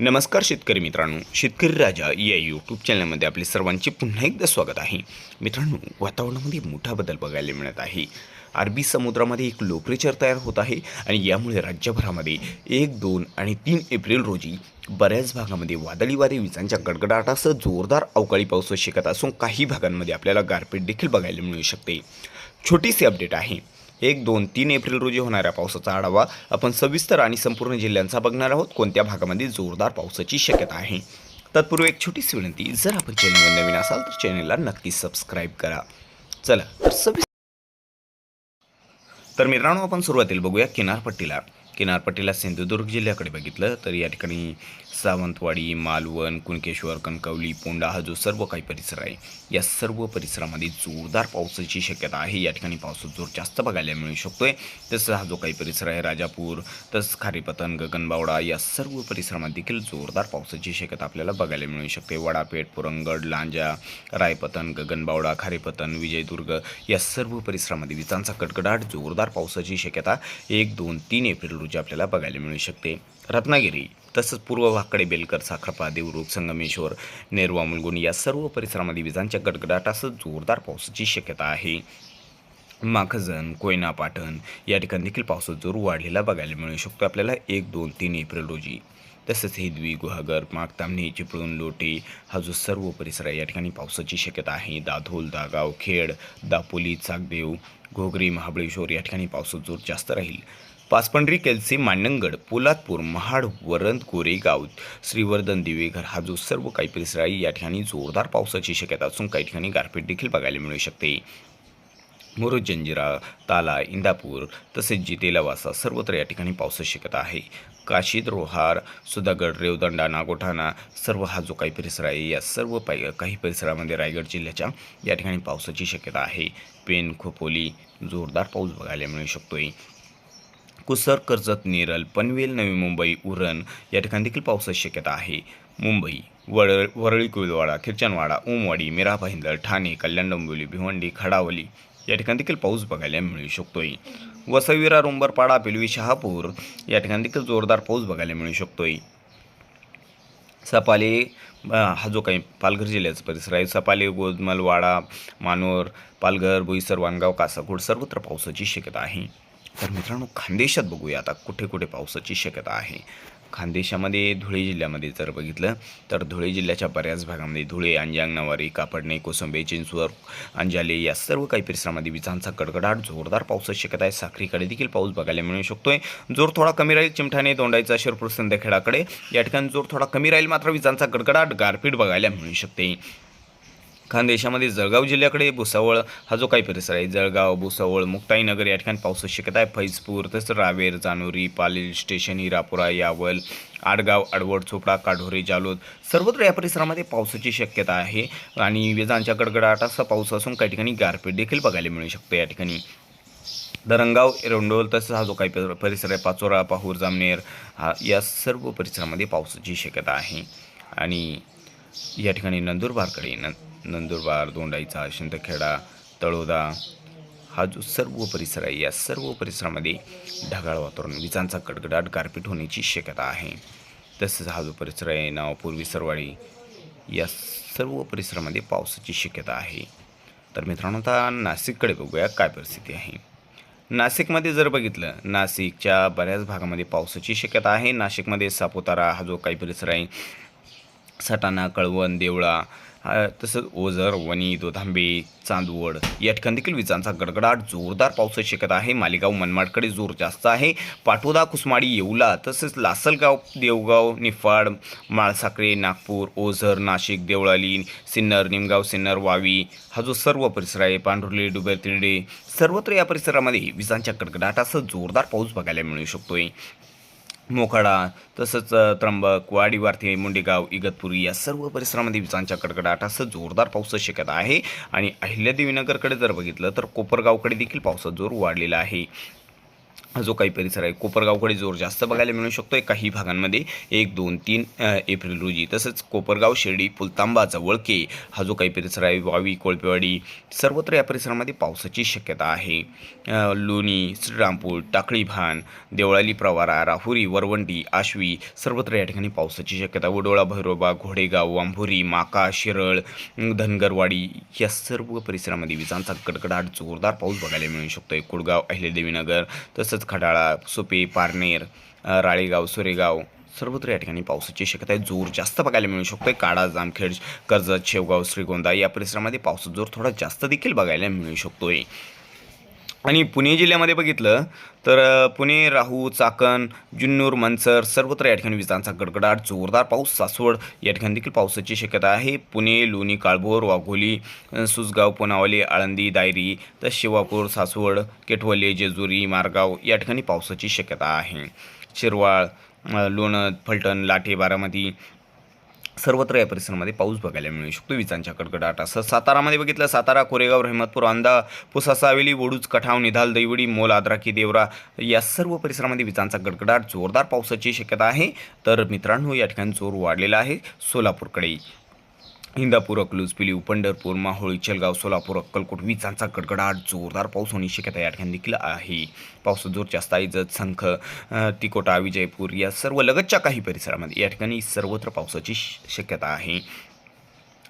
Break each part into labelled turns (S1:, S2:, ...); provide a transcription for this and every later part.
S1: नमस्कार शेतकरी मित्रांनो शेतकरी राजा या यूट्यूब चॅनलमध्ये आपले सर्वांचे पुन्हा एकदा स्वागत आहे. मित्रांनो वातावरणामध्ये मोठा बदल बघायला मिळत आहे. अरबी समुद्रामध्ये एक लो तयार होत आहे आणि यामुळे राज्यभरामध्ये एक दोन आणि तीन एप्रिल रोजी बऱ्याच भागामध्ये वादळी वारे विजांच्या गडगडाटासह जोरदार अवकाळी पाऊस शिकत असून काही भागांमध्ये आपल्याला गारपीट देखील बघायला मिळू शकते. छोटीशी अपडेट आहे. एक दोन तीन एप्रिल रोजी होणाऱ्या पावसाचा आढावा आपण सविस्तर आणि संपूर्ण जिल्ह्यांचा बघणार आहोत. कोणत्या भागामध्ये जोरदार पावसाची शक्यता आहे? तत्पूर्वी एक छोटीशी विनंती जर आपण चॅनलवर नवीन असाल तर चॅनलला नक्की सबस्क्राईब करा. चला तर सविस्तर तर मित्रांनो आपण सुरुवातीला बघूया किनारपट्टीला. किनारपट्टीला सिंधुदुर्ग जिल्ह्याकडे बघितलं तर या ठिकाणी सावंतवाडी मालवण कुणकेश्वर कणकवली पोंडा हा जो सर्व काही परिसर आहे या सर्व परिसरामध्ये जोरदार पावसाची शक्यता आहे. या ठिकाणी पावसाचा जोर जास्त बघायला मिळू शकतोय. तसं हा जो काही परिसर आहे राजापूर तसंच खारीपतन गगनबावडा या सर्व परिसरामध्ये देखील जोरदार पावसाची शक्यता आपल्याला बघायला मिळू शकते. वडापेठ पुरंगड लांजा रायपतन गगनबावडा खारीपतन विजयदुर्ग या सर्व परिसरामध्ये विजांचा कडकडाट जोरदार पावसाची शक्यता एक दोन तीन एप्रिल रोजी आपल्याला बघायला मिळू शकते. रत्नागिरी तसंच पूर्व भागकडे बेलकर साखरपा देवरुख संगमेश्वर नेरवा मुलगुण या सर्व परिसरामध्ये विजांच्या गडगडाटासह जोरदार पावसाची शक्यता आहे. माखजन कोयना पाटण या ठिकाणी देखील पावसाचा जोर वाढलेला बघायला मिळू शकतो. आपल्याला एक दोन तीन एप्रिल रोजी. तसंच हिदवी गुहागर मागतामणी चिपळूण लोटे हा जो सर्व परिसर आहे या ठिकाणी पावसाची शक्यता आहे. दाधोल दागाव खेड दापोली चाकदेव घोगरी महाबळेश्वर या ठिकाणी पावसाचा जोर जास्त राहील. पाचपंढरी केलसी मांडणगड पोलादपूर महाड वरंद कोरेगाव श्रीवर्धन दिवेघर हा जो सर्व काही परिसर आहे या ठिकाणी जोरदार पावसाची शक्यता असून काही ठिकाणी गारपीट देखील बघायला मिळू शकते. मुरुड जंजिरा ताला इंदापूर तसेच जितेलावासा सर्वत्र या ठिकाणी पावसाची शक्यता आहे. काशीद रोहार सुधागड रेवदंडा नागोठाणा सर्व हा जो काही परिसर आहे या सर्व पाय काही परिसरामध्ये रायगड जिल्ह्याच्या या ठिकाणी पावसाची शक्यता आहे. पेन खोपोली जोरदार पाऊस बघायला मिळू शकतोय. कुसर कर्जत नेरल पनवेल नवी मुंबई उरण या ठिकाणी देखील पावसाची शक्यता आहे. मुंबई वरळ वरळी कुलवाडा खिरचनवाडा ओमवाडी मिरा भाईंदर ठाणे कल्याण डोंबिवली भिवंडी खडावली या ठिकाणी देखील पाऊस बघायला मिळू शकतोय. वसविरा रुंबरपाडा पिलवी शहापूर या ठिकाणी देखील जोरदार पाऊस बघायला मिळू शकतोय. सपाले हा जो काही पालघर जिल्ह्याचा परिसर आहे सपाले गोदमलवाडा मानोर पालघर बोईसर वानगाव कासाकोड सर्वत्र पावसाची शक्यता आहे. तर मित्रांनो खानदेशात बघूया. आता कुठे कुठे पावसाची शक्यता आहे? खानदेशामध्ये धुळे जिल्ह्यामध्ये जर बघितलं तर धुळे जिल्ह्याच्या बऱ्याच भागामध्ये धुळे अंजांग नवारी कापडणे कोसंबे चिंचवर अंजाले या सर्व काही परिसरामध्ये विजांचा कडकडाट जोरदार पावसाची शक्यता आहे. साखरीकडे देखील पाऊस बघायला मिळू शकतोय. जोर थोडा कमी राहील चिमठाणे दोंडाईचा शिरपूर संध्याखेडाकडे या ठिकाणी जोर थोडा कमी राहील मात्र विजांचा गडगडाट गारपीट बघायला मिळू शकते. खानदेशामध्ये जळगाव जिल्ह्याकडे भुसावळ हा जो काही परिसर आहे जळगाव भुसावळ मुक्ताईनगर या ठिकाणी पावसाची शक्यता आहे. फैजपूर तसंच रावेर जानोरी पालील स्टेशन हिरापुरा यावल आडगाव आडवड चोपडा काढोरे जालोद सर्वत्र या परिसरामध्ये पावसाची शक्यता आहे. आणि विजांच्या गडगडाटाचा पाऊस असून काही ठिकाणी गारपीट देखील बघायला मिळू शकते या ठिकाणी. धरणगाव एरंडोल तसंच हा जो काही पर- परिसर आहे पाचोरा पाहूर जामनेर हा या सर्व परिसरामध्ये पावसाची शक्यता आहे. आणि या ठिकाणी नंदुरबारकडे न नंदुरबार दोंडाईचा शिंदखेडा तळोदा हा जो सर्व परिसर आहे या सर्व परिसरामध्ये ढगाळ वातावरण विजांचा कडकडाट गारपीट होण्याची शक्यता आहे. तसंच हा जो परिसर आहे नाव पूर्वी सरवाडी या सर्व परिसरामध्ये पावसाची शक्यता आहे. तर मित्रांनो आता नाशिककडे बघूया काय परिस्थिती आहे. नाशिकमध्ये जर बघितलं नाशिकच्या बऱ्याच भागामध्ये पावसाची शक्यता आहे. नाशिकमध्ये सापुतारा हा जो काही परिसर आहे सटाणा कळवण देवळा तसंच ओझर वणी दोधांबे चांदवड या ठिकाणी देखील विजांचा गडगडाट जोरदार पावसाची शक्यता आहे. मालेगाव मनमाडकडे जोर जास्त आहे. पाटोदा कुसमाडी येवला तसेच लासलगाव देवगाव निफाड माळसाखरे नागपूर ओझर नाशिक देवळाली सिन्नर निमगाव सिन्नर वावी हा जो सर्व परिसर आहे पांढुर्ले डुबेर तिरडे सर्वत्र या परिसरामध्ये विजांच्या कडकडाटासह जोरदार पाऊस बघायला मिळू शकतोय. मोखाडा तसंच त्र्यंबक वाडी मुंडेगाव इगतपुरी या सर्व परिसरामध्ये विजांच्या कडकडाटासह जोरदार पावसाची शक्यता आहे. आणि अहिल्यादेवीनगरकडे जर बघितलं तर कोपरगावकडे देखील पावसाचा जोर वाढलेला आहे. जो काही परिसर आहे कोपरगावकडे जोर जास्त बघायला मिळू शकतोय काही भागांमध्ये. एक दोन तीन एप्रिल रोजी. तसंच कोपरगाव शिर्डी पुलतांबा जवळके हा जो काही परिसर आहे वावी कोळपेवाडी सर्वत्र या परिसरामध्ये पावसाची शक्यता आहे. लोणी श्रीरामपूर टाकळीभान देवळाली प्रवारा राहुरी वरवंडी आश्वी सर्वत्र या ठिकाणी पावसाची शक्यता. वडोळा भैरोबा घोडेगाव वांभुरी माका शिरळ धनगरवाडी या सर्व परिसरामध्ये विजांचा कडकडाट जोरदार पाऊस बघायला मिळू शकतो आहे कुडगाव अहिल्यादेवीनगर तसंच खडाळा सुपी पारनेर राळीगाव राळेगाव सुरेगाव सर्वत्र या ठिकाणी पावसाची शक्यता आहे. जोर जास्त बघायला मिळू शकतो आहे काडा जामखेड कर्जत शेवगाव श्रीगोंदा या परिसरामध्ये पावसाचा जोर थोडा जास्त देखील बघायला मिळू शकतो आहे आणि पुणे जिल्ह्यामध्ये बघितलं तर पुणे राहू चाकण जुन्नूर मनसर सर्वत्र या ठिकाणी विजांचा गडगडाट जोरदार पाऊस सासवड या ठिकाणी देखील पावसाची शक्यता आहे. पुणे लोणी काळभोर वाघोली सुसगाव पुनावली आळंदी दायरी तर शिवापूर सासवड केठवले जेजुरी मारगाव या ठिकाणी पावसाची शक्यता आहे. शिरवाळ लोणद फलटण लाठे बारामती सर्वत्र या परिसरामध्ये पाऊस बघायला मिळू शकतो. विजांच्या कडकडाटासह असं सातारामध्ये बघितलं सातारा कोरेगाव रहमतपूर अंदा पुसासावेली वडूच वडूज कठाव निधाल दैवडी मोल आद्राकी देवरा या सर्व परिसरामध्ये विजांचा गडगडाट जोरदार पावसाची शक्यता आहे. तर मित्रांनो या ठिकाणी जोर वाढलेला आहे. सोलापूरकडे इंदापूर अकलूज पिलीव पंढरपूर माहोळी चलगाव सोलापूर अक्कलकोट विजांचा कडकडाट जोरदार पाऊस होण्याची शक्यता या ठिकाणी देखील आहे. पाऊस जोर जास्त आहे जत संख तिकोटा विजयपूर या सर्व लगतच्या काही परिसरामध्ये या ठिकाणी सर्वत्र पावसाची श- शक्यता आहे.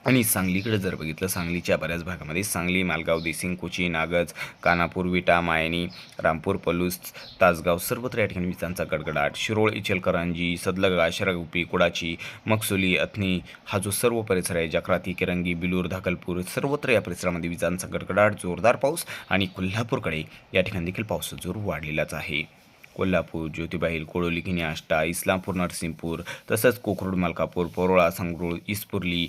S1: आणि सांगलीकडे जर बघितलं सांगलीच्या बऱ्याच भागामध्ये सांगली मालगाव देसिंग कोची नागज कानापूर विटा मायनी रामपूर पलूस तासगाव सर्वत्र या ठिकाणी विजांचा गडगडाट. शिरोळ इचलकरांजी सदलगा शरगुपी कुडाची मकसुली अथनी हा जो सर्व परिसर आहे जक्राती किरंगी बिलूर धाकलपूर सर्वत्र या परिसरामध्ये विजांचा गडगडाट जोरदार पाऊस आणि कोल्हापूरकडे या ठिकाणी देखील पावसाचा जोर वाढलेलाच आहे. कोल्हापूर ज्योतिबाईल कोळोली किनी आष्टा इस्लामपूर नरसिंहपूर तसंच कोकरूड मलकापूर परोळा संगरूळ इस्पुर्ली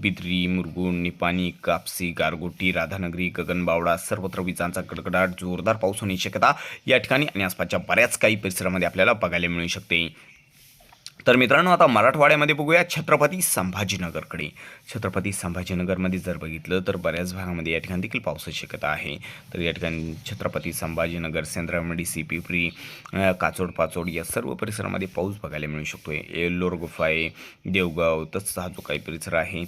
S1: बिद्री मुरगुण निपाणी कापसी गारगोटी राधानगरी गगनबावडा सर्वत्र विजांचा कडकडाट जोरदार पाऊस होण्याची शक्यता या ठिकाणी आणि आसपासच्या बऱ्याच काही परिसरामध्ये आपल्याला बघायला मिळू शकते. तर मित्रांनो आता मराठवाड्यामध्ये बघूया छत्रपती संभाजीनगरकडे. छत्रपती संभाजीनगरमध्ये जर बघितलं तर बऱ्याच भागामध्ये या ठिकाणी देखील पावसाची शक्यता आहे. तर या ठिकाणी छत्रपती संभाजीनगर सेंद्रामडी सी पिपरी फ्री काचोड पाचोड या सर्व परिसरामध्ये पाऊस बघायला मिळू शकतो आहे एल्लोर गुफा आहे देवगाव तसंच हा जो काही परिसर आहे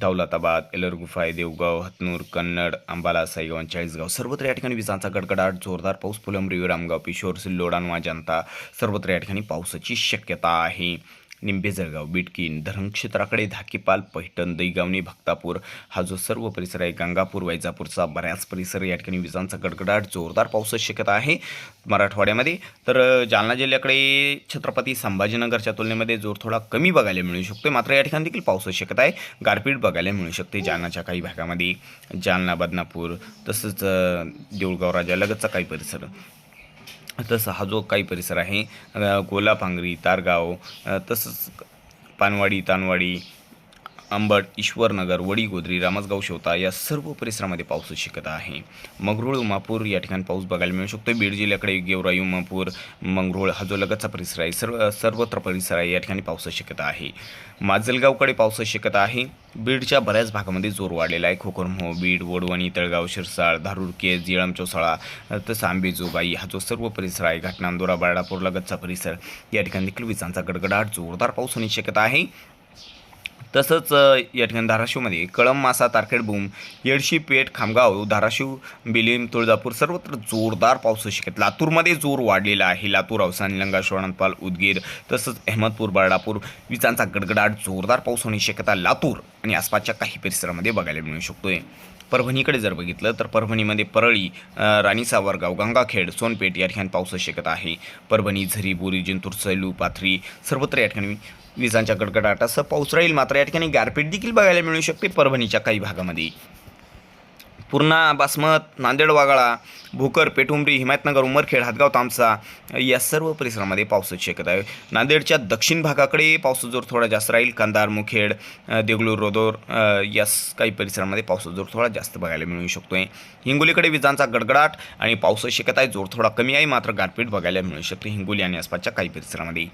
S1: दौलताबाद एलरगुफाय देवगाव हतनूर कन्नड अंबाला साईगाव चाळीसगाव सर्वत्र या ठिकाणी विजांचा गडगडाट जोरदार पाऊस फुलंब्री रामगाव पिशोर सिल्लोडानवा जनता सर्वत्र या ठिकाणी पावसाची शक्यता आहे. निंबेजळगाव बिटकीन धरण क्षेत्राकडे धाकीपाल पैठण दैगावणी भक्तापूर हा जो सर्व परिसर आहे गंगापूर वैजापूरचा बऱ्याच परिसर या ठिकाणी विजांचा गडगडाट जोरदार पावसाची शक्यता आहे मराठवाड्यामध्ये. तर जालना जिल्ह्याकडे छत्रपती संभाजीनगरच्या तुलनेमध्ये जोर थोडा कमी बघायला मिळू शकतो मात्र या ठिकाणी देखील पावसाची शक्यता आहे. गारपीट बघायला मिळू शकते जालनाच्या काही भागामध्ये. जालना बदनापूर तसंच देऊळगाव राजा लगतचा काही परिसर. तसं हा जो काही परिसर आहे कोलापांगरी गोलापांगरी तारगाव तसंच पानवाडी तानवाडी आंबट ईश्वरनगर वडी गोदरी रामसगाव शेवता या सर्व परिसरामध्ये पाऊस शिकत आहे. मंगरुळ उमापूर या ठिकाणी पाऊस बघायला मिळू शकतो बीड जिल्ह्याकडे गेवराई उमापूर मंगरुळ हा जो लगतचा परिसर आहे सर्व सर्वत्र परिसर आहे या ठिकाणी पाऊस शक्यता आहे. माजलगावकडे पाऊस शिकत आहे. बीडच्या बऱ्याच भागामध्ये जोर वाढलेला आहे. खोकरमो बीड वडवणी तळगाव शिरसाळ धारूर जिळम येळम चौसाळा तसं आंबेजोगाई हा जो सर्व परिसर आहे घाटनांदोरा बारडापूर लगतचा परिसर या ठिकाणी देखील विजांचा गडगडाट जोरदार पाऊस होण्याची शक्यता आहे. तसंच या ठिकाणी धाराशिवमध्ये कळम मासा तारखेड भूम येडशी पेठ खामगाव धाराशिव बिलीम तुळजापूर सर्वत्र जोरदार पाऊस शक्यता लातूरमध्ये जोर वाढलेला आहे. लातूर अवसान निलंगा शोणपाल उदगीर तसंच अहमदपूर बर्डापूर विजांचा गडगडाट जोरदार पाऊस होण्याची शक्यता लातूर आणि आसपासच्या काही परिसरामध्ये बघायला मिळू शकतोय. परभणीकडे जर बघितलं तर परभणीमध्ये परळी अ, राणी सावरगाव गंगाखेड सोनपेठ या ठिकाणी पावसाची शक्यता आहे. परभणी झरी बोरी जिंतूर सैलू पाथरी सर्वत्र या ठिकाणी विजांच्या गडगडाटासह पाऊस राहील. मात्र या ठिकाणी गारपीट देखील बघायला मिळू शकते परभणीच्या काही भागामध्ये. पूर्णा बासमत नांदेड वागाळा भोकर पेठुंबरी हिमायतनगर उमरखेड हातगाव तामसा या सर्व परिसरामध्ये पावसाची शक्यता आहे. नांदेडच्या दक्षिण भागाकडे पावसाचा जोर थोडा जास्त राहील. कंधार मुखेड देगलूर रोदोर यास या काही परिसरामध्ये पावसाचा जोर थोडा जास्त बघायला मिळू शकतो आहे हिंगोलीकडे विजांचा गडगडाट आणि पावसाची शक्यता आहे. जोर थोडा कमी आहे. मात्र गारपीट बघायला मिळू शकते. हिंगोली आणि आसपासच्या काही परिसरामध्ये.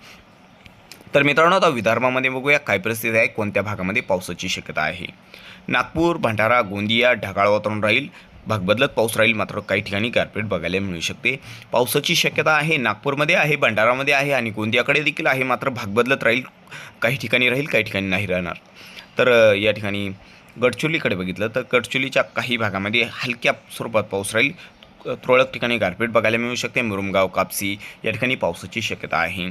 S1: तर मित्रांनो आता विदर्भामध्ये बघूया काय परिस्थिती आहे कोणत्या भागामध्ये पावसाची शक्यता आहे. नागपूर भंडारा गोंदिया ढगाळ वातावरण राहील. भाग बदलत पाऊस राहील मात्र काही ठिकाणी गारपीट बघायला मिळू शकते. पावसाची शक्यता आहे नागपूरमध्ये आहे भंडारामध्ये आहे आणि गोंदियाकडे देखील आहे मात्र भाग बदलत राहील काही ठिकाणी राहील काही ठिकाणी नाही राहणार. तर या ठिकाणी गडचिरोलीकडे बघितलं तर गडचिरोलीच्या काही भागामध्ये हलक्या स्वरूपात पाऊस राहील. तुरळक ठिकाणी गारपीट बघायला मिळू शकते. मुरुमगाव कापसी या ठिकाणी पावसाची शक्यता आहे.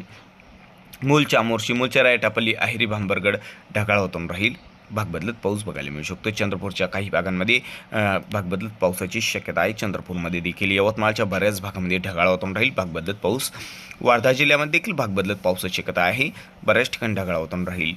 S1: मूलच्या मोर्शी मूलच्या रायटापल्ली अहिरी भांबरगड ढगाळ होतून राहील. भाग बदलत पाऊस बघायला मिळू शकतो. चंद्रपूरच्या काही भागांमध्ये भाग बदलत पावसाची शक्यता आहे. चंद्रपूरमध्ये देखील यवतमाळच्या बऱ्याच भागामध्ये ढगाळ होतून राहील. भाग बदलत पाऊस. वर्धा जिल्ह्यामध्ये देखील भाग बदलत पावसाची शक्यता आहे. बऱ्याच ठिकाणी ढगाळ होतून राहील.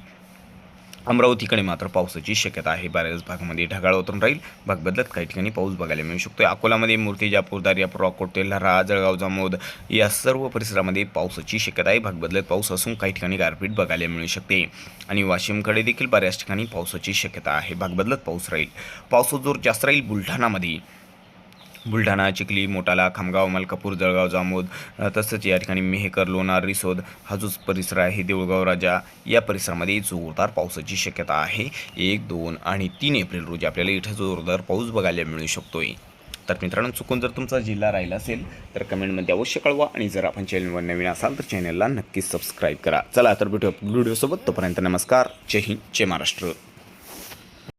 S1: अमरावतीकडे मात्र पावसाची शक्यता आहे. बऱ्याच भागामध्ये ढगाळ होतून राहील. भाग बदलत काही ठिकाणी पाऊस बघायला मिळू शकतो अकोलामध्ये मूर्तिजापूर दारियापूर अकोट तेल्हारा जळगाव जामोद या सर्व परिसरामध्ये पावसाची शक्यता आहे. भाग बदलत पाऊस असून काही ठिकाणी गारपीट बघायला मिळू शकते. आणि वाशिमकडे देखील बऱ्याच ठिकाणी पावसाची शक्यता आहे. भाग बदलत पाऊस राहील. पावसाचा जोर जास्त राहील. बुलढाणामध्ये बुलढाणा चिखली मोटाला खामगाव मलकापूर जळगाव जामोद तसंच या ठिकाणी मेहकर लोणार रिसोद हा जो परिसर आहे देऊळगाव राजा या परिसरामध्ये जोरदार पावसाची शक्यता आहे. एक दोन आणि तीन एप्रिल रोजी आपल्याला इथं जोरदार पाऊस बघायला मिळू शकतोय. तर मित्रांनो चुकून जर तुमचा जिल्हा राहिला असेल तर कमेंटमध्ये अवश्य कळवा आणि जर आपण चॅनलवर नवीन असाल तर चॅनलला नक्कीच सबस्क्राईब करा. चला तर भेटूया व्हिडिओसोबत. तोपर्यंत नमस्कार. जय हिंद जय महाराष्ट्र.